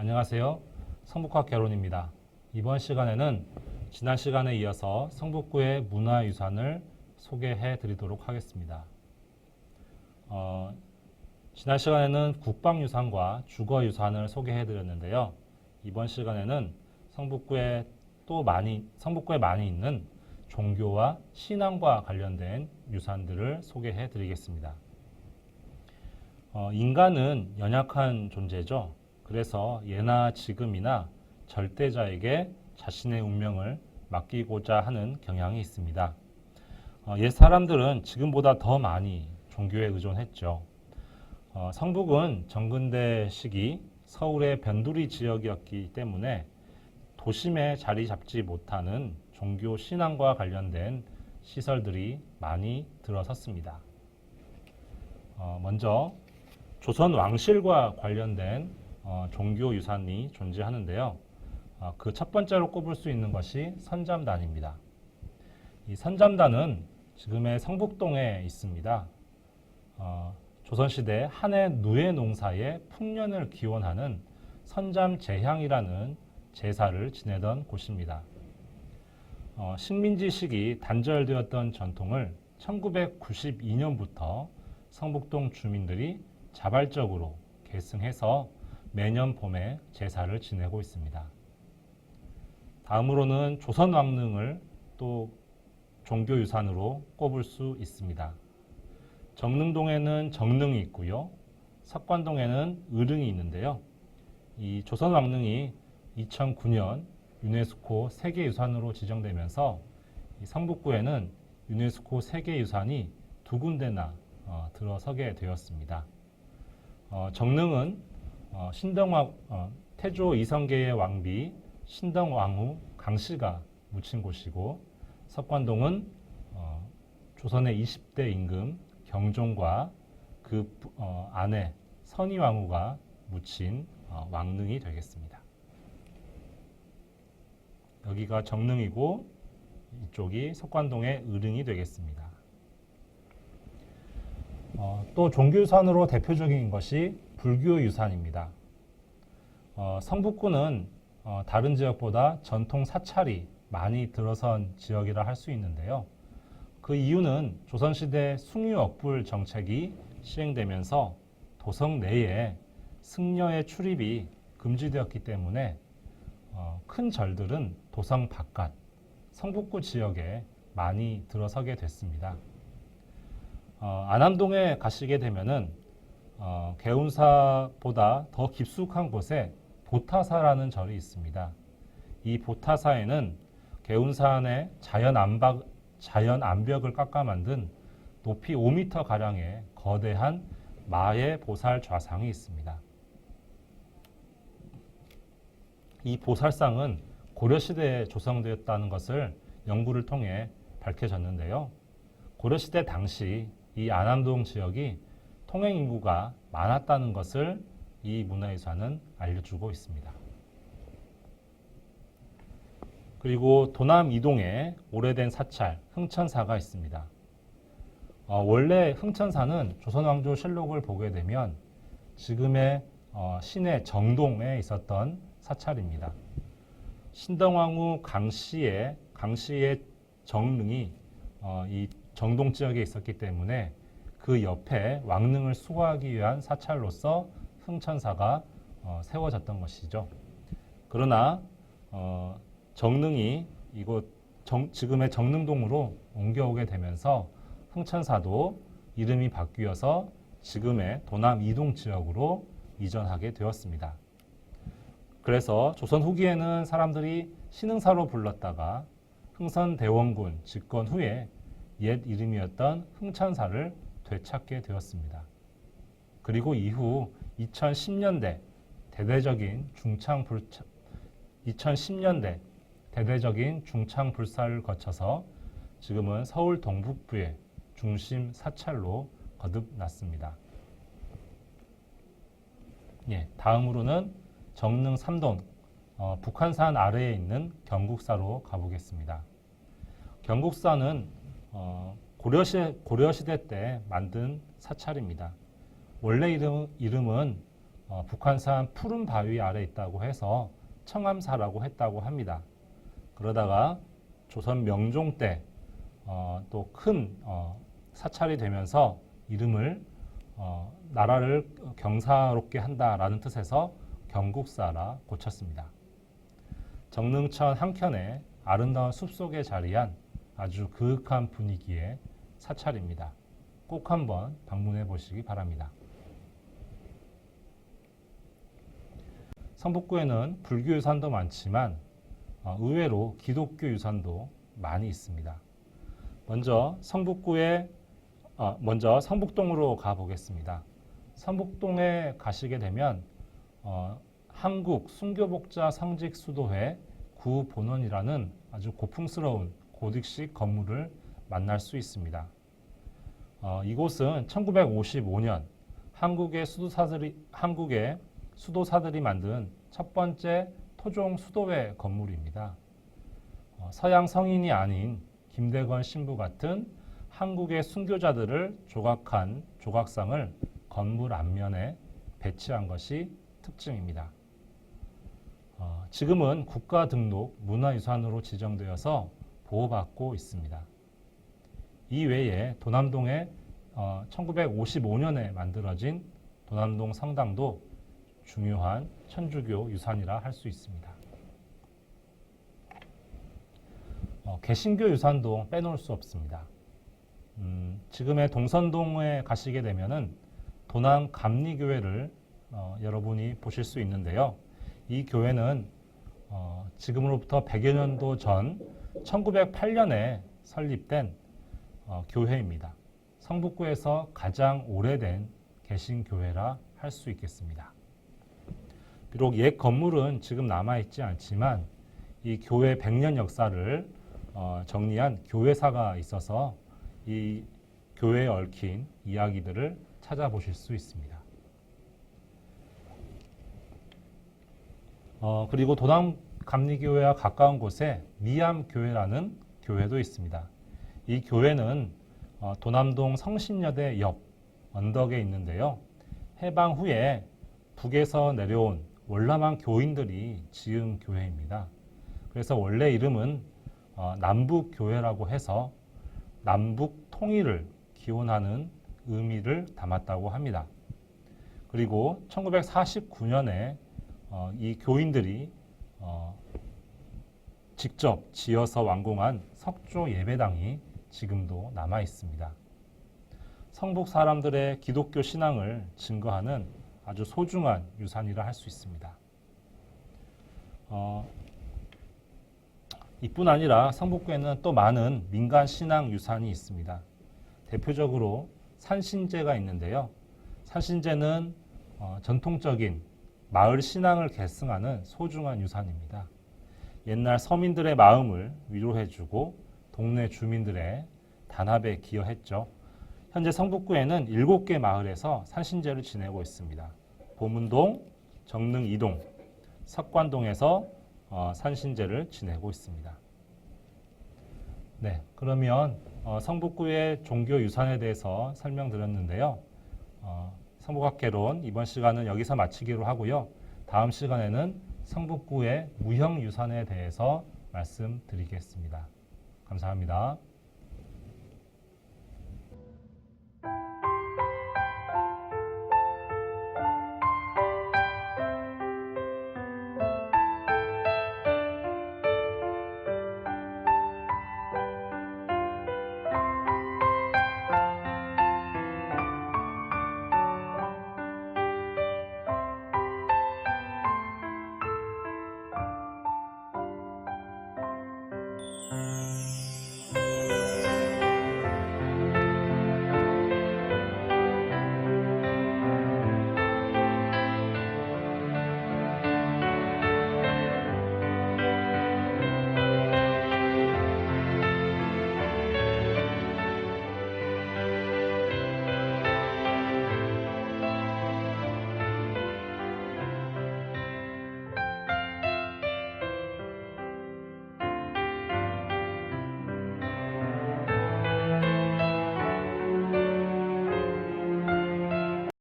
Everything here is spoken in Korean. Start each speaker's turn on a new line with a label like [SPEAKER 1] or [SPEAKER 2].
[SPEAKER 1] 안녕하세요. 성북학 개론입니다. 이번 시간에는 지난 시간에 이어서 성북구의 문화유산을 소개해 드리도록 하겠습니다. 어, 지난 시간에는 국방유산과 주거유산을 소개해 드렸는데요. 이번 시간에는 성북구에 또 많이, 성북구에 많이 있는 종교와 신앙과 관련된 유산들을 소개해 드리겠습니다. 어, 인간은 연약한 존재죠. 그래서 예나 지금이나 절대자에게 자신의 운명을 맡기고자 하는 경향이 있습니다. 어, 옛 사람들은 지금보다 더 많이 종교에 의존했죠. 어, 성북은 정근대 시기 서울의 변두리 지역이었기 때문에 도심에 자리 잡지 못하는 종교 신앙과 관련된 시설들이 많이 들어섰습니다. 어, 먼저 조선 왕실과 관련된 어, 종교 유산이 존재하는데요. 어, 그첫 번째로 꼽을 수 있는 것이 선잠단입니다. 이 선잠단은 지금의 성북동에 있습니다. 어, 조선시대 한해 누에 농사의 풍년을 기원하는 선잠 제향이라는 제사를 지내던 곳입니다. 어, 식민지 시기 단절되었던 전통을 1992년부터 성북동 주민들이 자발적으로 계승해서 매년 봄에 제사를 지내고 있습니다. 다음으로는 조선 왕릉을 또 종교 유산으로 꼽을 수 있습니다. 정릉동에는 정릉이 있고요. 석관동에는 의릉이 있는데요. 이 조선 왕릉이 2009년 유네스코 세계유산으로 지정되면서 이 성북구에는 유네스코 세계유산이 두 군데나 어, 들어서게 되었습니다. 어, 정릉은 어, 신등왕 어, 태조 이성계의 왕비 신등왕후 강씨가 묻힌 곳이고 석관동은 어, 조선의 20대 임금 경종과 그 부- 어, 아내 선의왕후가 묻힌 어, 왕릉이 되겠습니다. 여기가 정릉이고 이쪽이 석관동의 의릉이 되겠습니다. 어, 또 종교유산으로 대표적인 것이 불교 유산입니다. 어, 성북구는 어, 다른 지역보다 전통 사찰이 많이 들어선 지역이라 할 수 있는데요. 그 이유는 조선시대 숭유억불 정책이 시행되면서 도성 내에 승려의 출입이 금지되었기 때문에 어, 큰 절들은 도성 바깥, 성북구 지역에 많이 들어서게 됐습니다. 어, 안암동에 가시게 되면은 어, 개운사보다 더 깊숙한 곳에 보타사라는 절이 있습니다. 이 보타사에는 개운산의 자연 암박, 자연 암벽을 깎아 만든 높이 5m 가량의 거대한 마의 보살 좌상이 있습니다. 이 보살상은 고려시대에 조성되었다는 것을 연구를 통해 밝혀졌는데요. 고려시대 당시 이 안암동 지역이 통행 인구가 많았다는 것을 이 문화유산은 알려주고 있습니다. 그리고 도남 이동에 오래된 사찰 흥천사가 있습니다. 어, 원래 흥천사는 조선왕조 실록을 보게 되면 지금의 어, 시내 정동에 있었던 사찰입니다. 신덕왕후 강씨의 강씨의 정릉이 어, 이 정동 지역에 있었기 때문에 그 옆에 왕릉을 수호하기 위한 사찰로서 흥천사가 어, 세워졌던 것이죠. 그러나 어, 정릉이 이곳 정- 지금의 정릉동으로 옮겨오게 되면서 흥천사도 이름이 바뀌어서 지금의 도남 이동 지역으로 이전하게 되었습니다. 그래서 조선 후기에는 사람들이 신흥사로 불렀다가 흥선대원군 집권 후에 옛 이름이었던 흥천사를 되찾게 되었습니다. 그리고 이후 2010년대 대대적인 중창 불 2010년대 대대적인 중창 불사를 거쳐서 지금은 서울 동북부의 중심 사찰로 거듭났습니다. 예, 다음으로는 정릉 삼동 어, 북한산 아래에 있는 경국사로 가보겠습니다. 경국사는 어, 고려시, 고려시대 때 만든 사찰입니다. 원래 이름, 이름은 어, 북한산 푸른 바위 아래 있다고 해서 청암사라고 했다고 합니다. 그러다가 조선 명종 때 어, 또큰 사찰이 되면서 이름을 어, 나라를 경사롭게 한다라는 뜻에서 경국사라 고쳤습니다. 정릉천 한켠에 아름다운 숲속에 자리한 아주 그윽한 분위기의 사찰입니다. 꼭 한번 방문해 보시기 바랍니다. 성북구에는 불교 유산도 많지만 어, 의외로 기독교 유산도 많이 있습니다. 먼저 성북구에 어, 먼저 성북동으로 가보겠습니다. 성북동에 가시게 되면 어, 한국 순교복자 성직 수도회 구 본원이라는 아주 고풍스러운 고딕식 건물을 만날 수 있습니다. 어, 이곳은 1955년 한국의 수도사들이 한국의 수도사들이 만든 첫 번째 토종 수도회 건물입니다. 어, 서양 성인이 아닌 김대건 신부 같은 한국의 순교자들을 조각한 조각상을 건물 앞면에 배치한 것이 특징입니다. 어, 지금은 국가 등록 문화유산으로 지정되어서 보호받고 있습니다. 이 외에 도남동에 어, 1955년에 만들어진 도남동 성당도 중요한 천주교 유산이라 할 수 있습니다. 어, 개신교 유산도 빼놓을 수 없습니다. 음, 지금의 동선동에 가시게 되면은 도남 감리교회를 어, 여러분이 보실 수 있는데요. 이 교회는 어, 지금으로부터 100여 년도 전 1908년에 설립된 어, 교회입니다. 성북구에서 가장 오래된 개신교회라 할 수 있겠습니다. 비록 옛 건물은 지금 남아있지 않지만 이 교회 100년 역사를 어, 정리한 교회사가 있어서 이 교회에 얽힌 이야기들을 찾아보실 수 있습니다. 어, 그리고 도남 감리교회와 가까운 곳에 미암교회라는 교회도 있습니다. 이 교회는 어, 도남동 성신여대 옆 언덕에 있는데요. 해방 후에 북에서 내려온 월남한 교인들이 지은 교회입니다. 그래서 원래 이름은 어, 남북교회라고 해서 남북 통일을 기원하는 의미를 담았다고 합니다. 그리고 1949년에 어, 이 교인들이 어, 직접 지어서 완공한 석조 예배당이 지금도 남아 있습니다. 성북 사람들의 기독교 신앙을 증거하는 아주 소중한 유산이라 할 수 있습니다. 어, 이뿐 아니라 성북구에는 또 많은 민간 신앙 유산이 있습니다. 대표적으로 산신제가 있는데요. 산신제는 어, 전통적인 마을 신앙을 계승하는 소중한 유산입니다. 옛날 서민들의 마음을 위로해주고 동네 주민들의 단합에 기여했죠. 현재 성북구에는 7개 마을에서 산신제를 지내고 있습니다. 보문동, 정릉 2동, 석관동에서 어, 산신제를 지내고 있습니다. 네, 그러면 어, 성북구의 종교 유산에 대해서 설명드렸는데요. 어, 성북학개론 이번 시간은 여기서 마치기로 하고요. 다음 시간에는 성북구의 무형 유산에 대해서 말씀드리겠습니다. 감사합니다.